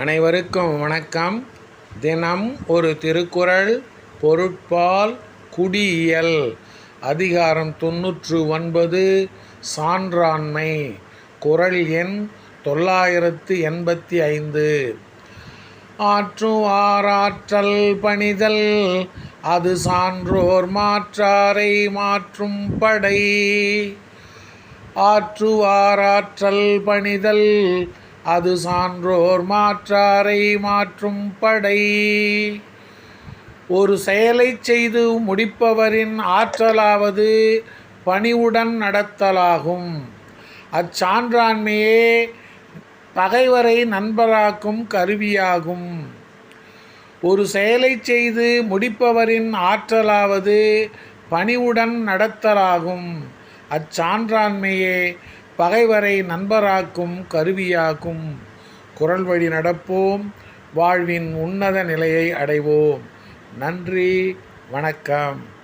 அனைவருக்கும் வணக்கம். தினம் ஒரு திருக்குறள் பொருட்பால் குடியியல். அதிகாரம் தொன்னூற்று ஒன்பது சான்றாண்மை. குறள் எண் தொள்ளாயிரத்து எண்பத்தி ஐந்து. ஆற்றுவாராற்றல் பணிதல் அது சான்றோர் மாற்றாரை மாற்றும் படை. ஆற்றுவாராற்றல் பணிதல் அது சான்றோர் மாற்றாரை மாற்றும் படை. ஒரு செயலை செய்து முடிப்பவரின் ஆற்றலாவது பணிவுடன் நடத்தலாகும். அச்சான்றாண்மையே பகைவரை நண்பராக்கும் கருவியாகும். ஒரு செயலை செய்து முடிப்பவரின் ஆற்றலாவது பணிவுடன் நடத்தலாகும். அச்சான்றாண்மையே பகைவரை நண்பராக்கும் கருவியாக்கும் குரல் வழி நடப்போம். வாழ்வின் உன்னத நிலையை அடைவோம். நன்றி. வணக்கம்.